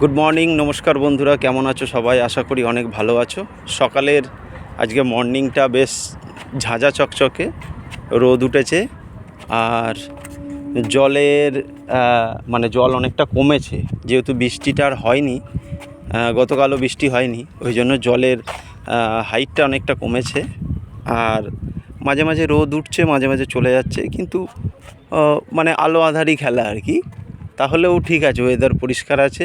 Good morning নমস্কার বন্ধুরা, কেমন আছো সবাই? আশা করি অনেক ভালো আছো। সকালের আজকে মর্নিংটা বেশ ঝাঁঝা চকচকে, রোদ উঠেছে, আর জলের মানে জল অনেকটা কমেছে, যেহেতু বৃষ্টিটা আর হয়নি গতকালও বৃষ্টি হয়নি, ওই জন্য জলের হাইটটা অনেকটা কমেছে, আর মাঝে মাঝে রোদ উঠছে, মাঝে মাঝে চলে যাচ্ছে, কিন্তু মানে আলো আধারি খেলা আর কি। তাহলেও ঠিক আছে ওয়েদার পরিষ্কার আছে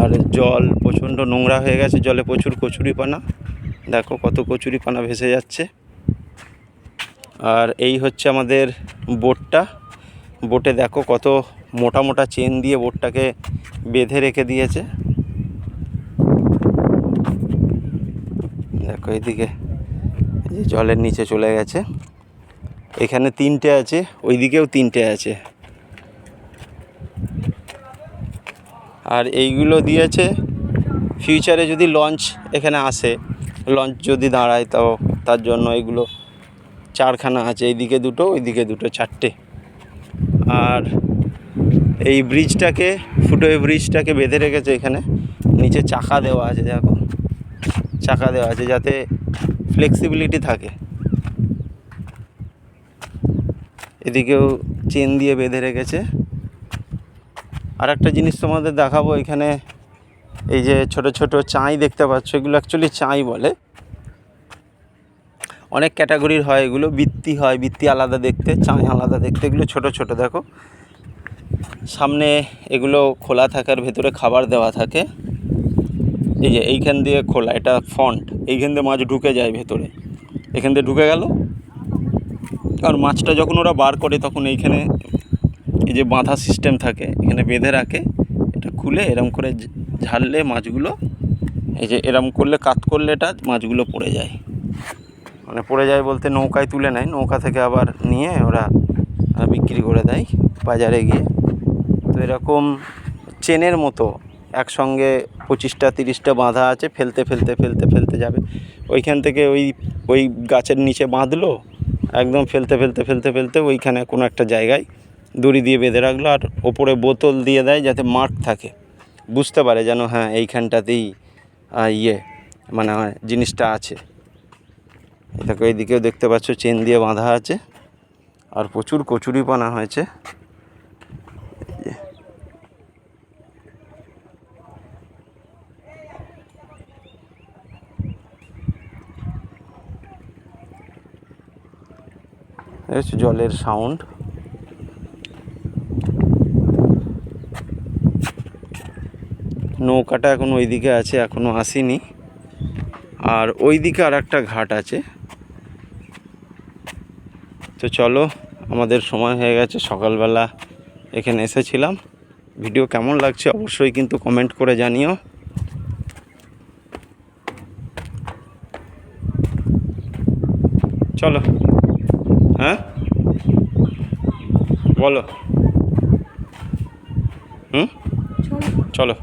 আর জল প্রচণ্ড নোংরা হয়ে গেছে, জলে প্রচুর কচুরিপানা। দেখো কত কচুরিপানা ভেসে যাচ্ছে। আর এই হচ্ছে আমাদের বোটটা। বোটে দেখো কত মোটা মোটা চেন দিয়ে বোটটাকে বেঁধে রেখে দিয়েছে। দেখো এইদিকে জলের নিচে চলে গেছে। এখানে তিনটে আছে, ওইদিকেও তিনটে আছে। আর এইগুলো দিয়েছে। ফিউচারে যদি লঞ্চ এখানে আসে লঞ্চ যদি দাঁড়ায় তাও তার জন্য এগুলো চারখানা আছে। এইদিকে দুটো, ওইদিকে দুটো, চারটে। আর এই ব্রিজটাকে ফুটওয়ে ব্রিজটাকে বেঁধে রেখেছে এখানে। নিচে চাকা দেওয়া আছে, দেখো। চাকা দেওয়া আছে, যাতে ফ্লেক্সিবিলিটি থাকে। এদিকেও চেন দিয়ে বেঁধে রেখেছে। আর একটা জিনিস তোমাদের দেখাবো, এখানে এই যে ছোট ছোট চাই দেখতে পাচ্ছ, এগুলো অ্যাকচুয়ালি চাই বলে। অনেক ক্যাটাগরির হয় এগুলো বৃত্তি হয় বৃত্তি আলাদা দেখতে, চাই আলাদা দেখতে, এগুলো ছোট ছোট, দেখো। সামনে এগুলো খোলা থাকার ভেতরে খাবার দেওয়া থাকে। এই যে এইখান দিয়ে খোলা, এটা ফন্ট এইখান দিয়ে মাছ ঢুকে যায় ভেতরে। এখান দিয়ে ঢুকে গেল। আর মাছটা যখন ওরা বার করে, তখন এইখানে এই যে বাঁধা সিস্টেম থাকে, এখানে বেঁধে রাখে, এটা খুলে এরম করে ঝাড়লে মাছগুলো, এই যে এরম করলে, কাত করলে এটা মাছগুলো পড়ে যায়। মানে পড়ে যায় বলতে নৌকায় তুলে নেয়, নৌকা থেকে আবার নিয়ে ওরা বিক্রি করে দেয় বাজারে গিয়ে। তো এরকম চেনের মতো একসঙ্গে পঁচিশটা, তিরিশটা বাঁধা আছে, ফেলতে ফেলতে ফেলতে ফেলতে যাবে। ওইখান থেকে ওই ওই গাছের নিচে বাঁধলো, একদম ফেলতে ফেলতে ফেলতে ফেলতে ওইখানে কোনো একটা জায়গায় দড়ি দিয়ে বেঁধে রাখল আর ওপরে বোতল দিয়ে দেয় যাতে মার্ক থাকে। বুঝতে পারে যেন হ্যাঁ এইখানটাতেই ইয়ে মানে জিনিসটা আছে। দেখো, এইদিকেও দেখতে পাচ্ছ, চেন দিয়ে বাঁধা আছে। আর প্রচুর কচুরিপানা হয়েছে। জলের সাউন্ড। নৌকাটা এখন ওই দিকে আছে এখনও আসেনি। আর ওই দিকে আর একটা ঘাট আছে। তো চলো আমাদের সময় হয়ে গেছে সকালবেলা এখানে এসেছিলাম। ভিডিও কেমন লাগছে অবশ্যই কিন্তু কমেন্ট করে জানিও। চলো হ্যাঁ? বলো। হুম? চলো।